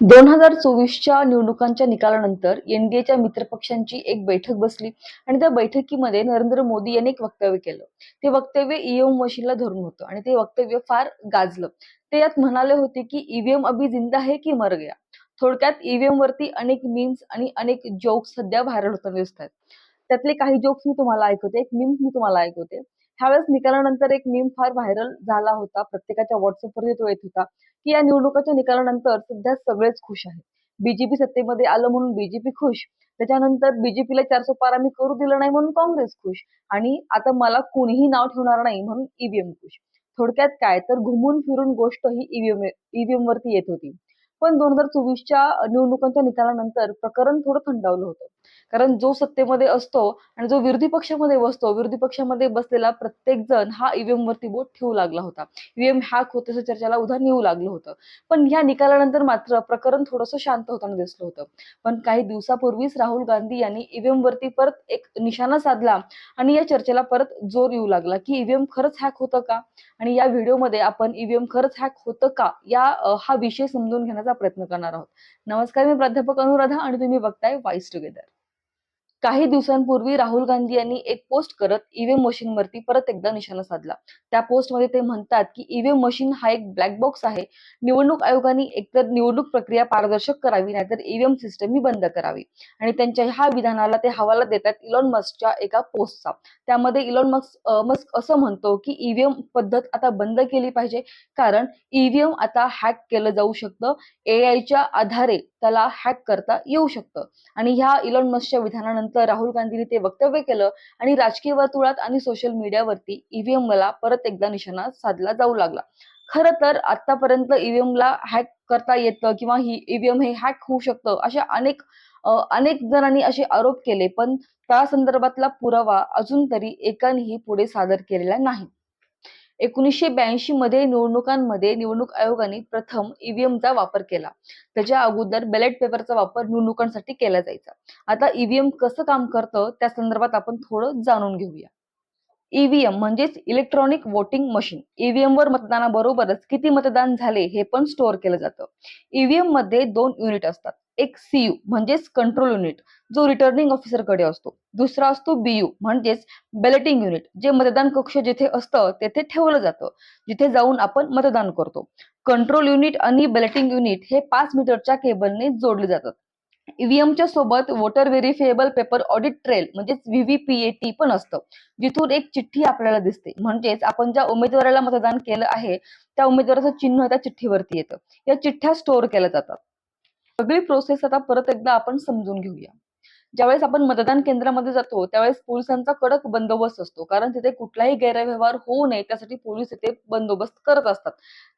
दोन हजार चोवीसच्या निवडणुकांच्या निकालानंतर एनडीएच्या मित्रपक्षांची एक बैठक बसली आणि त्या बैठकीमध्ये नरेंद्र मोदी यांनी एक वक्तव्य केलं. ते वक्तव्य ईव्हीएम मशीनला धरून होतं आणि ते वक्तव्य फार गाजलं. ते यात म्हणाले होते की ईव्हीएम अभी जिंदा है की मर गया? थोडक्यात ईव्हीएम वरती अनेक मीम्स आणि अनेक जोक्स सध्या व्हायरल होताना दिसत आहेत. त्यातले काही जोक्स मी तुम्हाला ऐकवते एक मीम्स मी तुम्हाला ऐकवते. ह्यावेळेस निकालानंतर एक मीम फार व्हायरल झाला होता. प्रत्येकाच्या व्हॉट्सअपवरती तो येत होता की या निवडणुकाच्या निकालानंतर सध्या सगळेच खुश आहेत. बीजेपी सत्तेमध्ये आलं म्हणून बीजेपी खुश. त्याच्यानंतर बीजेपीला चारशे पार आम्ही करू दिलं नाही म्हणून काँग्रेस खुश. आणि आता मला कोणीही नाव ठेवणार नाही म्हणून ईव्हीएम खुश. थोडक्यात काय? तर घुमून फिरून गोष्ट ही ईव्हीएम ईव्हीएम वरती येत होती. पण दोन हजार चोवीसच्या निवडणुकांच्या निकालानंतर प्रकरण थोडं थंडावलं होतं. कारण जो सत्तेमध्ये असतो आणि जो विरोधी पक्षामध्ये बसतो विरोधी पक्षामध्ये बसलेला प्रत्येक जण हा ईव्हीएम वरती बोट ठेवू लागला होता. ईव्हीएम हॅक होत चर्चेला उधार येऊ लागलं होतं. पण या निकालानंतर मात्र प्रकरण थोडंसं शांत होताना दिसलं होतं. पण काही दिवसापूर्वीच राहुल गांधी यांनी ईव्हीएम वरती परत एक निशाणा साधला आणि या चर्चेला परत जोर येऊ लागला की ईव्हीएम खरंच हॅक होतं का? आणि या व्हिडिओमध्ये आपण ईव्हीएम खरंच हॅक होतं का? या हा विषय समजून घेण्याचा प्रयत्न करणार आहोत. नमस्कार मी प्राध्यापक अनुराधा आणि तुम्ही बघताय वाईस टुगेदर काही दिवसांपूर्वी राहुल गांधी यांनी एक पोस्ट करत ईव्हीएम मशीन वरती परत एकदा निशाणा साधला. त्या पोस्टमध्ये ते म्हणतात की ईव्हीएम मशीन हा एक ब्लॅक बॉक्स आहे. निवडणूक आयोगाने एकतर निवडणूक प्रक्रिया पारदर्शक करावी नाहीतर ईव्हीएम सिस्टम ही बंद करावी. आणि त्यांच्या ह्या विधानाला ते हवाला देतात इलॉन मस्कच्या एका पोस्टचा त्यामध्ये इलॉन मस्क मस्क असं म्हणतो की ईव्हीएम पद्धत आता बंद केली पाहिजे. कारण ईव्हीएम आता हॅक केलं जाऊ शकतं. एआयच्या आधारे त्याला हॅक करता येऊ शकतं. आणि ह्या इलॉन मस्कच्या विधानानंतर राहुल गांधींनी ते वक्तव्य केलं आणि राजकीय वर्तुळात आणि सोशल मीडियावरती ईव्हीएमला परत एकदा निशाणा साधला जाऊ लागला. खरं तर आतापर्यंत ईव्हीएमला हॅक करता येतं किंवा ही ईव्हीएम हे हॅक होऊ शकतं अशा अनेक अनेक जणांनी असे आरोप केले पण त्या संदर्भातला पुरावा अजून तरी एकानेही पुढे सादर केलेला नाही. एकोणीसशे ब्याऐंशी मध्ये निवडणुकांमध्ये निवडणूक आयोगाने प्रथम ईव्हीएमचा वापर केला. त्याच्या अगोदर बॅलेट पेपरचा वापर निवडणुकांसाठी केला जायचा. आता ईव्हीएम कसं काम करतं? त्या संदर्भात आपण थोडं जाणून घेऊया. ईव्हीएम म्हणजेच इलेक्ट्रॉनिक वोटिंग मशीन ईव्हीएम वर मतदानाबरोबरच किती मतदान झाले हे पण स्टोअर केलं जातं. ईव्हीएममध्ये दोन युनिट असतात. एक सीयू म्हणजेच कंट्रोल युनिट जो रिटर्निंग ऑफिसरकडे असतो. दुसरा असतो बीयू म्हणजेच बॅलेटिंग युनिट जे मतदान कक्ष जिथे असतं तेथे ठेवलं जातं. जिथे जाऊन आपण मतदान करतो. कंट्रोल युनिट आणि बॅलेटिंग युनिट हे पाच मीटरच्या केबलने जोडले जातात. ईव्हीएमच्या सोबत voter verifiable paper audit trail म्हणजेच व्हीव्हीपीएटी पण असतं. जिथून एक चिठ्ठी आपल्याला दिसते. म्हणजेच आपण ज्या उमेदवाराला मतदान केलं आहे त्या उमेदवाराचं चिन्ह त्या चिठ्ठीवरती येतं. या चिठ्ठ्या स्टोअर केल्या जातात. सगळी प्रोसेस आता परत एकदा आपण समजून घेऊया. ज्यावेळेस आपण मतदान केंद्रामध्ये जातो त्यावेळेस पोलिसांचा कडक बंदोबस्त असतो. कारण तिथे कुठलाही गैरव्यवहार होऊ नये त्यासाठी पोलीस तिथे बंदोबस्त करत असतात.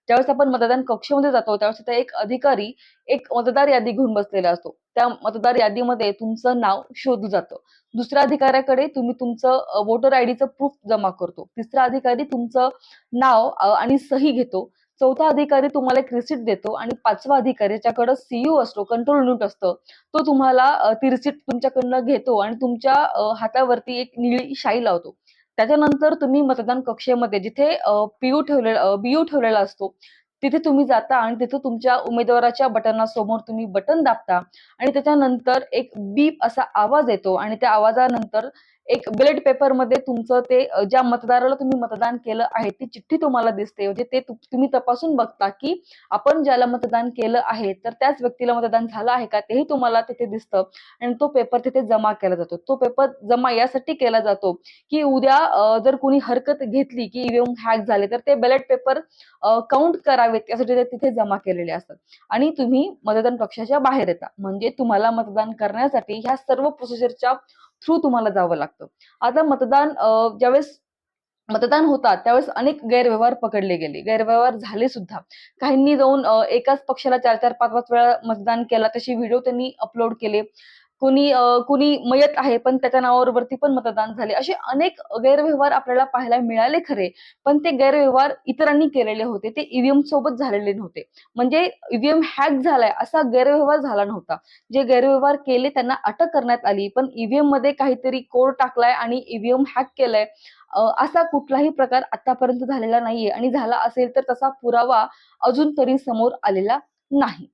ज्यावेळेस आपण मतदान कक्षामध्ये जातो त्यावेळेस तिथे एक अधिकारी एक मतदार यादी घेऊन बसलेला असतो. त्या मतदार यादीमध्ये तुमचं नाव शोधलं जातं. दुसऱ्या अधिकाऱ्याकडे तुम्ही तुमचं वोटर आयडीचं प्रूफ जमा करतो. तिसरा अधिकारी तुमचं नाव आणि सही घेतो. चौथा अधिकारी तुम्हाला एक रिसिट देतो आणि पाचवा अधिकारी ज्याच्याकडे सीयू असतो कंट्रोल युनिट असतं तो तुम्हाला ती रिसिट तुमच्याकडनं घेतो आणि तुमच्या हातावरती एक निळी शाई लावतो. त्याच्यानंतर तुम्ही मतदान कक्षेमध्ये जिथे पीयू ठेवलेला बीयू ठेवलेला असतो तिथे तुम्ही जाता आणि तिथे तुमच्या उमेदवाराच्या बटनासमोर तुम्ही बटन दाबता आणि त्याच्यानंतर एक बीप असा आवाज येतो आणि त्या आवाजानंतर एक बॅलेट पेपरमध्ये तुमचं ते ज्या मतदाराला तुम्ही मतदान केलं आहे ती चिठ्ठी तुम्हाला दिसते. म्हणजे ते तुम्ही तपासून बघता की आपण ज्याला मतदान केलं आहे तर त्याच व्यक्तीला मतदान झालं आहे का तेही तुम्हाला तिथे दिसतं. आणि तो पेपर तिथे जमा केला जातो. तो पेपर जमा यासाठी केला जातो की उद्या जर कोणी हरकत घेतली की ईव्हीएम हॅक झाले तर ते बॅलेट पेपर काउंट करावेत. यासाठी ते तिथे जमा केलेले असतात. आणि तुम्ही मतदान कक्षाच्या बाहेर येता. म्हणजे तुम्हाला मतदान करण्यासाठी ह्या सर्व प्रोसिजरच्या थ्रू तुम्हाला जावं लागतं. आता मतदान ज्यावेळेस मतदान होतात त्यावेळेस अनेक गैरव्यवहार पकडले गेले. गैरव्यवहार झाले सुद्धा. काहींनी जाऊन एकाच पक्षाला चार चार पाच पाच वेळा मतदान केला तसे व्हिडिओ त्यांनी अपलोड केले. कुणी कुणी मयत आहे पण त्याच्या नावावरती पण मतदान झाले. असे अनेक गैरव्यवहार आपल्याला पाहायला मिळाले खरे पण ते गैरव्यवहार इतरांनी केलेले होते. ते ईव्हीएम सोबत झालेले नव्हते. म्हणजे ईव्हीएम हॅक झालाय असा गैरव्यवहार झाला नव्हता. जे गैरव्यवहार केले त्यांना अटक करण्यात आली पण ईव्हीएममध्ये काहीतरी कोड टाकलाय आणि ईव्हीएम हॅक केलंय. असा कुठलाही प्रकार आतापर्यंत झालेला नाहीये. आणि झाला असेल तर तसा पुरावा अजून तरी समोर आलेला नाही.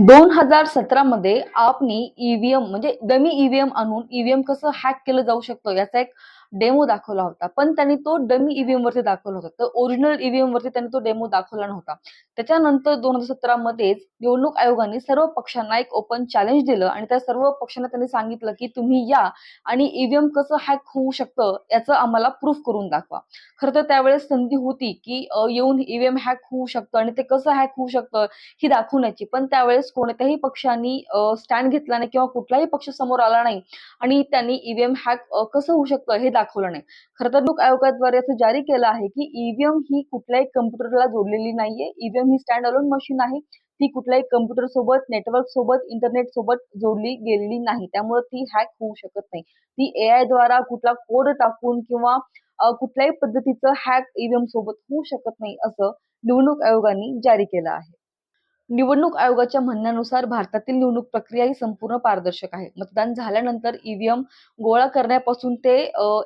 दोन हजार सतरा मध्ये आपनी ईव्हीएम म्हणजे डमी ईव्हीएम आणून ईव्हीएम कसं हॅक केलं जाऊ शकतं याचा एक डेमो दाखवला होता. पण त्यांनी तो डमी ईव्हीएम वरती दाखवला होता. तर ओरिजिनल ईव्हीएम वरती त्यांनी तो डेमो दाखवला नव्हता. त्याच्यानंतर दोन हजार सतरा मध्येच निवडणूक आयोगाने सर्व पक्षांना एक ओपन चॅलेंज दिलं आणि त्या सर्व पक्षांना त्यांनी सांगितलं की तुम्ही या आणि ईव्हीएम कसं हॅक होऊ शकतं याचं आम्हाला प्रूफ करून दाखवा. खरं तर त्यावेळेस संधी होती की येऊन ईव्हीएम हॅक होऊ शकतं आणि ते कसं हॅक होऊ शकतं ही दाखवण्याची. पण त्यावेळेस कोणत्याही पक्षांनी स्टँड घेतला नाही किंवा कुठलाही पक्ष समोर आला नाही आणि त्यांनी ईव्हीएम हॅक कसं होऊ शकतं हे दाखवलं नाही. खरं तर लोक आयोगाद्वारे असं जारी केलं आहे की ईव्हीएम ही कुठल्याही कम्प्युटरला जोडलेली नाहीये. ईव्हीएम ही स्टँड अलोन मशीन आहे. ती कुठल्याही कम्प्युटर सोबत नेटवर्क सोबत इंटरनेट सोबत जोडली गेलेली नाही. त्यामुळे ती हॅक होऊ शकत नाही. ती एआय द्वारा कुठला कोड टाकून किंवा कुठल्याही पद्धतीचं हॅक ईव्हीएम सोबत होऊ शकत नाही असं निवडणूक आयोगाने जारी केलं आहे. निवडणूक आयोगाच्या म्हणण्यानुसार भारतातील निवडणूक प्रक्रिया ही संपूर्ण पारदर्शक आहे. मतदान झाल्यानंतर ईव्हीएम गोळा करण्यापासून ते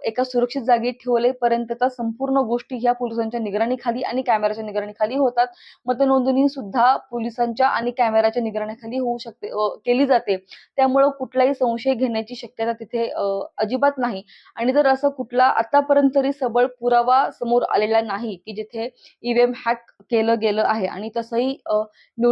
एका सुरक्षित जागी ठेवलेपर्यंतच्या संपूर्ण गोष्टी ह्या पोलिसांच्या निगराणीखाली आणि कॅमेराच्या निगराणीखाली होतात. मतनोंदणी सुद्धा पोलिसांच्या आणि कॅमेराच्या निगराणीखाली होऊ शकते केली जाते. त्यामुळं कुठलाही संशय घेण्याची शक्यता तिथे अजिबात नाही. आणि जर असं कुठला आतापर्यंत तरी सबळ पुरावा समोर आलेला नाही की जिथे ईव्हीएम हॅक केलं गेलं आहे आणि तसंही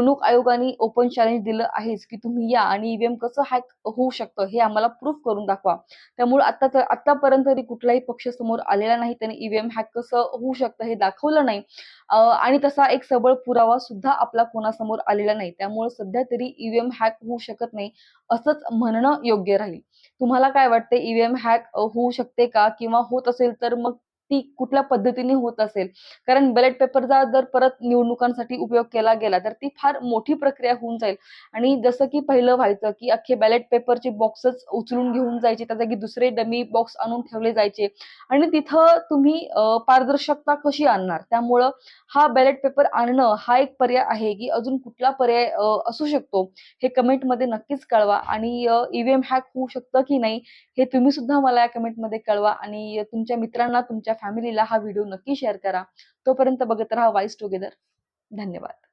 निवडणूक आयोगाने ओपन चॅलेंज दिलं आहेच की तुम्ही या आणि ईव्हीएम कसं हॅक होऊ शकतं हे आम्हाला प्रूफ करून दाखवा. त्यामुळे आता तर आतापर्यंत तरी कुठलाही पक्ष समोर आलेला नाही त्याने ईव्हीएम हॅक कसं होऊ शकतं हे दाखवलं नाही. आणि तसा एक सबळ पुरावा सुद्धा आपला कोणासमोर आलेला नाही. त्यामुळे सध्या तरी ईव्हीएम हॅक होऊ शकत नाही असंच म्हणणं योग्य राहील. तुम्हाला काय वाटते ईव्हीएम हॅक होऊ शकते का? किंवा होत असेल तर मग ती कुठल्या पद्धतीने होत असेल? कारण बॅलेट पेपरचा जर परत निवडणुकांसाठी उपयोग केला गेला तर ती फार मोठी प्रक्रिया होऊन जाईल. आणि जसं की पहिलं व्हायचं की अख्खे बॅलेट पेपरचे बॉक्सच उचलून घेऊन जायचे त्या जागी दुसरे डमी बॉक्स आणून ठेवले जायचे. आणि तिथं तुम्ही पारदर्शकता कशी आणणार? त्यामुळं हा बॅलेट पेपर आणणं हा एक पर्याय आहे की अजून कुठला पर्याय असू शकतो. हे कमेंटमध्ये नक्कीच कळवा. आणि ईव्हीएम हॅक होऊ शकतं की नाही हे तुम्ही सुद्धा मला या कमेंटमध्ये कळवा. आणि तुमच्या मित्रांना तुमच्या फॅमिलीला हा व्हिडिओ नक्की शेअर करा. तोपर्यंत बघत राहा वाईस टुगेदर धन्यवाद.